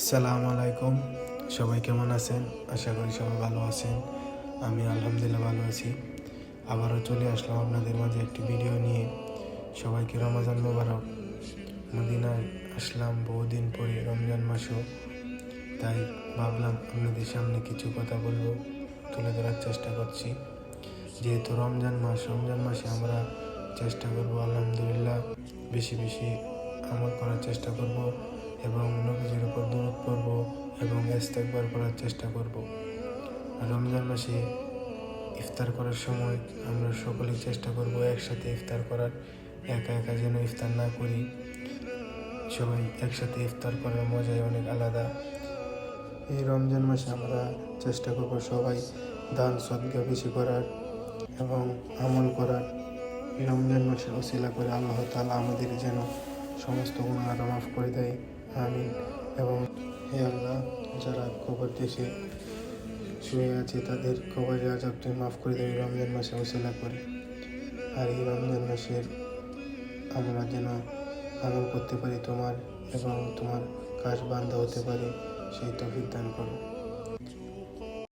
আসসালামু আলাইকুম। সবাই কেমন আছেন? আশা করি সবাই ভালো আছেন। আমি আলহামদুলিল্লাহ ভালো আছি। আবারও চলে আসলাম আপনাদের মাঝে একটি ভিডিও নিয়ে। সবাইকে রমজান মোবারক। মদিনায় আসলাম বহুদিন পরে রমজান মাসও। তাই ভাবলাম আপনাদের সামনে কিছু কথা বলব, তুলে ধরার চেষ্টা করছি। যেহেতু রমজান মাস, রমজান মাসে আমরা চেষ্টা করব, আলহামদুলিল্লাহ, বেশি বেশি আমল করার চেষ্টা করব এবং এবং ইস্তেকবার করার চেষ্টা করব। রমজান মাসে ইফতার করার সময় আমরা সকলেই চেষ্টা করব একসাথে ইফতার করার। একা একা যেন ইফতার না করি। সবাই একসাথে ইফতার করার মজাই অনেক আলাদা। এই রমজান মাসে আমরা চেষ্টা করব সবাই দান সদ্গা বেশি করার এবং আমল করার। রমজান মাসে অশিলা করে আল্লাহ তালা আমাদের যেন সমস্ত গুণার মাফ করে দেয়। আমিন। এবং হে আল্লাহ, যারা কবর দেশে শুয়ে আছে, তাদের কবরের আজাবটি মাফ করে এই রমজান মাসে ওসেলা করে। আর এই রমজান মাসের আমরা যেন আমল করতে পারি, তোমার এবং তোমার কাজ বান্ধা হতে পারে, সেই তফিক দান করো।